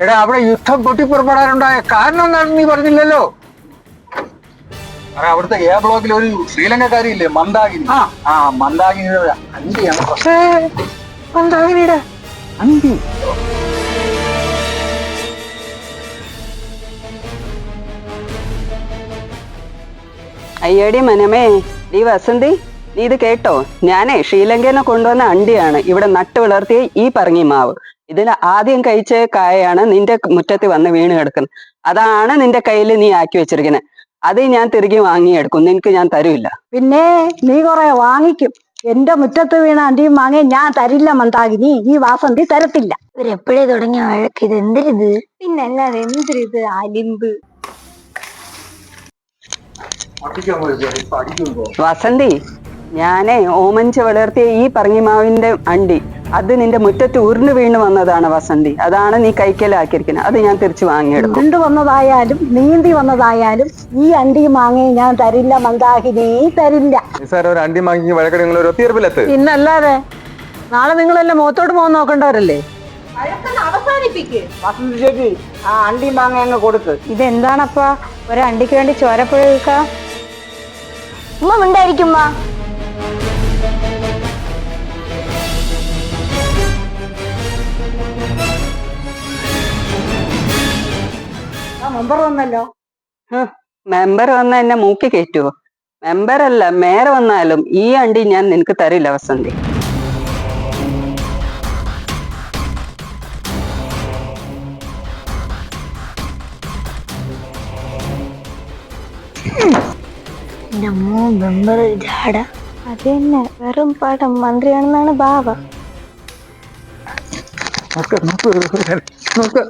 എടാ അവിടെ യുദ്ധം പൊട്ടിപ്പുറപ്പെടാനുണ്ടായ കാരണം എന്താണെന്ന് നീ പറഞ്ഞില്ലല്ലോ? സാറേ അവിടുത്തെ എ ബ്ലോക്കിൽ ഒരു ശ്രീലങ്കക്കാരി ഇല്ലേ മന്ദാകിനി ആ. മന്ദാകിനിയുടെ അന്തിയാണ് മന്ദാകിനിയുടെ അന്തി അയ്യടി മനമേ നീ വസന്തി നീ ഇത് കേട്ടോ? ഞാനേ ശ്രീലങ്കയിൽ നിന്ന് കൊണ്ടുവന്ന അണ്ടിയാണ്. ഇവിടെ നട്ടു വളർത്തിയ ഈ പറങ്ങി മാവ് ഇതിൽ ആദ്യം കഴിച്ച കായയാണ് നിന്റെ മുറ്റത്ത് വന്ന് വീണ് കിടക്കുന്നത്. അതാണ് നിന്റെ കയ്യിൽ നീ ആക്കി വെച്ചിരിക്കുന്നത് അത് ഞാൻ തിരികെ വാങ്ങിയെടുക്കും. നിനക്ക് ഞാൻ തരൂല്ല. പിന്നെ നീ കുറെ വാങ്ങിക്കും. എന്റെ മുറ്റത്ത് വീണ അന്റിയും വാങ്ങി ഞാൻ തരില്ല മന്ദാകിനി ഈ വാസന്തി തരത്തില്ല. ഇവരെപ്പോഴേ തുടങ്ങിയ വഴക്ക് ഇത് എന്തരിത്? പിന്നെ എന്തരിത്? അലിമ്പ്. വസന്തി ഞാനേ ഓമനിച്ച് വളർത്തിയ ഈ പറങ്ങിമാവിന്റെ അണ്ടി അത് നിന്റെ മുറ്റത്ത് ഉരുണ്ട് വീണ് വന്നതാണ് വസന്തി. അതാണ് നീ കൈക്കലാക്കിയിരിക്കുന്നത്. അത് ഞാൻ തിരിച്ചു വാങ്ങിയെടുക്കും. ഉരുണ്ട് വന്നതായാലും നീന്തി വന്നതായാലും ഈ അണ്ടി വാങ്ങി ഞാൻ തരില്ല മന്ദാഹിനി തരില്ല. ഒരു അണ്ടി മാങ്ങി വഴക്കടി നിങ്ങൾ ഒരു ഒത്തീർപ്പിലെത്ത് പിന്നല്ലാതെ നാളെ നിങ്ങളെല്ലാം മുഖത്തോട്ട് പോകാൻ നോക്കണ്ടവരല്ലേ? വസന്തി ചേച്ചി ആ അണ്ടി മാങ്ങ അങ്ങ് കൊടുക്ക്. ഇതെന്താണപ്പാ? ഒരു അണ്ടിക്ക് വേണ്ടി ചോരപ്പുഴ വെക്കാം ഉമ്മ ഉണ്ടായിരിക്കുമ്മ മെമ്പർ വന്നല്ലോ. മെമ്പർ വന്ന എന്നെ മൂക്കി കയറ്റുവോ? മെമ്പർ അല്ല മേരെ വന്നാലും ഈ അണ്ടി ഞാൻ നിനക്ക് തരില്ല വസന്തി. എന്റെ അമ്മോ മെമ്പർ ജാട അത് തന്നെ വെറും പടം മന്ത്രിയാണെന്നാണ് ഭാവ. നോക്ക് നോക്ക് നോക്ക്.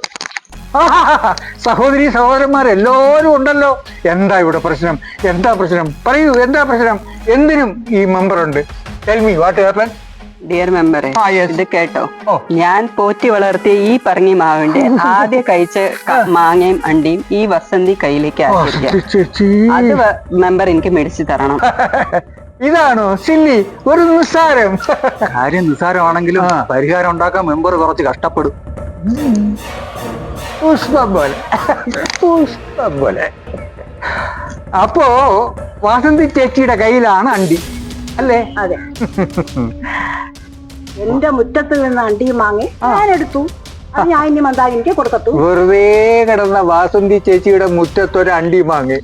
സഹോദരി സഹോദരന്മാരെല്ലാവരും ഉണ്ടല്ലോ. എന്താ ഇവിടെ പ്രശ്നം? എന്താ പ്രശ്നം? പറയൂ എന്താ പ്രശ്നം? എന്തിനും ഈ മെമ്പർ ഉണ്ട് ടെൽമി വാട്ട് ഹാപ്പൻ ഡിയർ മെമ്പറെ. ഇത് കേട്ടോ. ഞാൻ പോറ്റി വളർത്തിയ ഈ പറഞ്ഞ മാവിന്റെ ആദ്യ കഴിച്ച ക- മാങ്ങയും അണ്ടിയും ഈ വസന്തി കയ്യിലേക്ക് ആക്കിയിരിക്കുക അത് മെമ്പർ എനിക്ക് മേടിച്ചു തരണം. ഇതാണോ സില്ലി? ഒരു നിസ്സാരം. കാര്യം നിസ്സാരമാണെങ്കിലും ആ. പരിഹാരം ഉണ്ടാക്കാൻ മെമ്പർ കുറച്ച് കഷ്ടപ്പെടും. പുഷ്പം പോലെ. പുഷ്പം പോലെ. അപ്പോ വാസന്തി ചേച്ചിയുടെ കയ്യിലാണ് അണ്ടി. അല്ലേ? അതെ. എന്റെ മുറ്റത്ത് നിന്ന് അണ്ടി വാങ്ങി ഞാൻ എടുത്തു ഞാൻ ഇനി മന്ദാകിനിക്ക് കൊടുക്കത്തു. വെറുതെ കിടന്ന വാസന്തി ചേച്ചിയുടെ മുറ്റത്തൊരു അണ്ടി മാങ്ങി.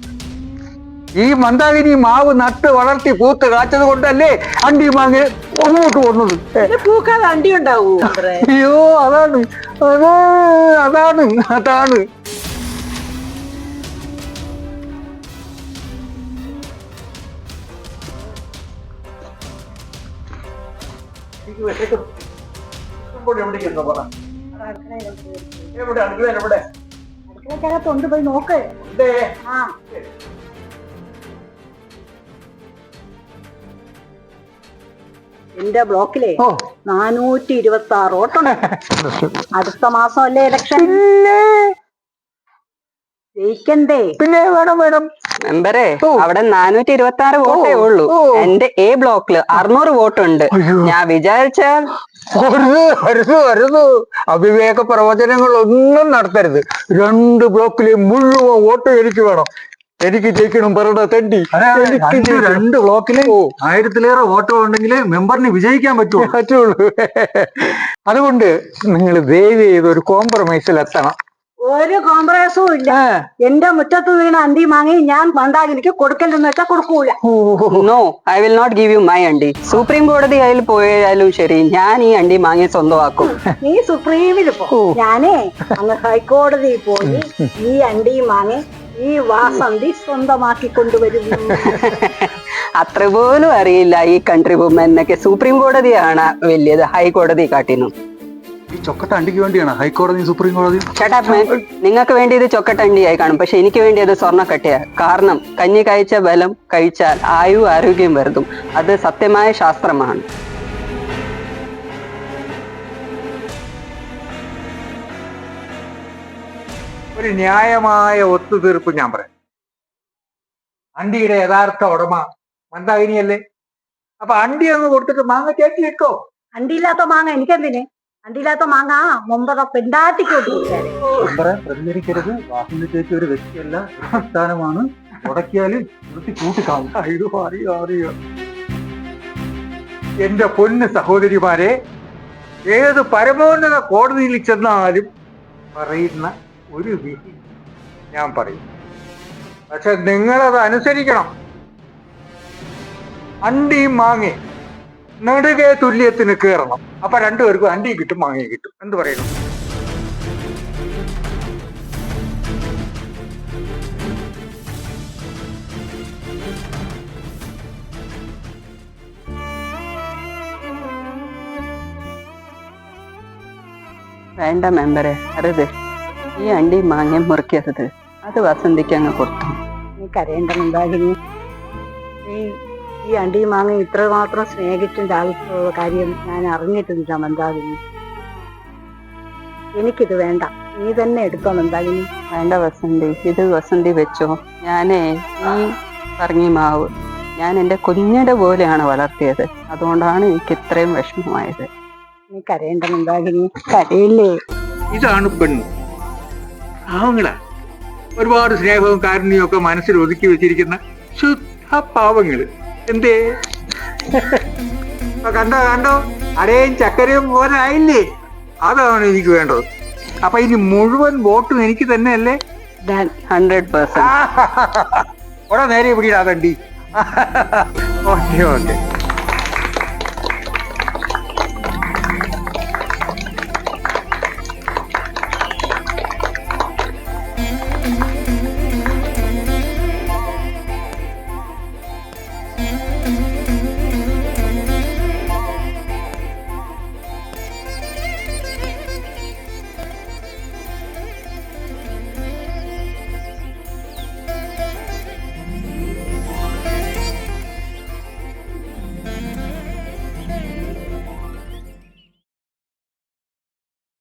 ഈ മന്ദാകിനി മാവ് നട്ട് വളർത്തി പൂത്ത് കാച്ചത് കൊണ്ടല്ലേ അണ്ടി മാങ്ങ മുന്നോട്ട് പോകുന്നത് പൂക്കാതെ അണ്ടി ഉണ്ടാവൂ അയ്യോ അതാണ്. അതാണ് അതാണ്. എവിടെ അതാണ് അടുക്കളക്കകത്തുണ്ട് പോയി നോക്ക്. ആ. എന്റെ ബ്ലോക്കിലെ ഓ. നാനൂറ്റി ഇരുപത്തി ആറ് വോട്ടുണ്ട്. അടുത്ത മാസം അല്ലേ ഇലക്ഷൻ പിന്നെ? ജയിക്കണ്ടേ? പിന്നെ വേണം വേണം. മെമ്പറെ ഓ. അവിടെ നാനൂറ്റി ഇരുപത്തി ആറ് വോട്ടേ ഉള്ളൂ. ഓ. എന്റെ എ ബ്ലോക്കിൽ അറുന്നൂറ് വോട്ടുണ്ട്. അയ്യോ. ഞാൻ വിചാരിച്ചാൽ അരുത് അവിവേക പ്രവചനങ്ങൾ ഒന്നും നടത്തരുത്. രണ്ട് ബ്ലോക്കിലെ മുഴുവൻ വോട്ട് എനിക്ക് വേണം. എനിക്ക് ജയിക്കണം പറയണ തണ്ടി. എനിക്ക് രണ്ട് ബ്ലോക്കിൽ ആയിരത്തിലേറെ വോട്ടുകൾ ഉണ്ടെങ്കിൽ മെമ്പറിന് വിജയിക്കാൻ പറ്റുമോ പറ്റുള്ളൂ. അതുകൊണ്ട് നിങ്ങൾ ദയവ് ചെയ്ത് ഒരു കോംപ്രമൈസിൽ എത്തണം. ഒരു കോംപ്രമൈസും ഇല്ല. എന്റെ മുറ്റത്ത് വീണ അണ്ടി വാങ്ങി ഞാൻ മന്ദാകിനിക്ക് കൊടുക്കല്ലെന്ന് വെച്ചാൽ കൊടുക്കൂല. No I will not give you my അണ്ടി. സുപ്രീം കോടതി അതിൽ പോയാലും ശരി ഞാൻ ഈ അണ്ടി വാങ്ങി സ്വന്തമാക്കും. നീ സുപ്രീമിൽ പോ. ഞാനേ അങ്ങ് ഹൈക്കോടതിയിൽ പോയി ഈ അണ്ടി വാങ്ങി ഈ വാസന്തി സ്വന്തമാക്കി കൊണ്ടുവരും അത്ര പോലും അറിയില്ല ഈ കൺട്രി വുമൻ എന്നൊക്കെ സുപ്രീം കോടതിയാണ് വലിയത്. ഹൈക്കോടതി കാട്ടിനും ഈ ചൊക്കട്ട അണ്ടിക്ക് വേണ്ടിയാണ് ഹൈക്കോടതി സുപ്രീം കോടതിയും നിങ്ങൾക്ക് വേണ്ടി ഇത് ചൊക്കട്ടണ്ടിയായി കാണും. പക്ഷെ എനിക്ക് വേണ്ടി അത് സ്വർണക്കട്ടയാ. കാരണം കഞ്ഞി കഴിച്ച ബലം കഴിച്ചാൽ ആയു ആരോഗ്യം വരുതും അത് സത്യമായ ശാസ്ത്രമാണ്. ഒരു ന്യായമായ ഒത്തുതീർപ്പ് ഞാൻ പറയാം. അണ്ടിയുടെ യഥാർത്ഥ ഉടമ മന്ദാകിനിയല്ലേ? അപ്പൊ അണ്ടി ഒന്ന് കൊടുത്തിട്ട് മാങ്ങ ചേട്ടി ഇട്ടോ അണ്ടിയില്ലാത്ത മാങ്ങ എനിക്കെന്തിനെ? അണ്ടിയില്ലാത്ത മാങ്ങ മുമ്പത പെണ്ടാട്ടിക്ക് മെമ്പറെ പ്രതികരിക്കരുത്. വാസന്തി ചേച്ചി ഒരു വ്യക്തിയല്ല സംസ്ഥാനമാണ് ഉടക്കിയാൽ വൃത്തി കൂട്ടിക്കാവും ഇത് അറിയോ അറിയോ. എന്റെ പൊന്ന് സഹോദരിമാരെ ഏത് പരമോന്നത കോടതിയിൽ ചെന്നാലും പറയുന്ന ഒരു വിധി ഞാൻ പറയും. പക്ഷെ നിങ്ങളത് അനുസരിക്കണം. അണ്ടിയും മാങ്ങയും നെടുകെ തുല്യത്തിന് കയറണം. അപ്പൊ രണ്ടുപേർക്കും അണ്ടിയും കിട്ടും മാങ്ങയും കിട്ടും. എന്ത് പറയുന്നു? വേണ്ട മെമ്പറെ അരുത്. ഈ അണ്ടി മാങ്ങ മുറിക്കരുത് അത് വസന്തിക്ക് അങ്ങ് കൊടുത്തു. നീ കരയേണ്ട മന്ദാകിനി നീ ഈ അണ്ടി മാങ്ങ ഇത്രമാത്രം സ്നേഹിച്ചിന്റെ ആവശ്യമുള്ള കാര്യം ഞാൻ അറിഞ്ഞിട്ടില്ല മന്ദാകിനി. എനിക്കിത് വേണ്ട. നീ തന്നെ എടുത്തോ മന്ദാകിനി. വേണ്ട വസന്തി. ഇത് വസന്തി വെച്ചോ. ഞാനേ ഈ പറഞ്ഞി മാവ് ഞാൻ എന്റെ കുഞ്ഞിടെ പോലെയാണ് വളർത്തിയത്. അതുകൊണ്ടാണ് എനിക്ക് ഇത്രയും വിഷമമായത്. നീ കരയേണ്ട മന്ദാകിനി കരയില്ലേ? ഇതാണ് പെണ്ണ്. പാവങ്ങളാ ഒരുപാട് സ്നേഹവും കാരുണ്യവും ഒക്കെ മനസ്സിൽ ഒതുക്കി വെച്ചിരിക്കുന്ന ശുദ്ധ പാവങ്ങൾ എന്തേ? കണ്ടോ കണ്ടോ? അടയും ചക്കരയും പോരായില്ലേ അതാണ് എനിക്ക് വേണ്ടത്. അപ്പൊ ഇനി മുഴുവൻ വോട്ടും എനിക്ക് തന്നെയല്ലേ? ഹൺഡ്രഡ് പേഴ്സെന്റ് നേരെ പിടിയിടാതണ്ടി ഓക്കെ ഓക്കെ. you.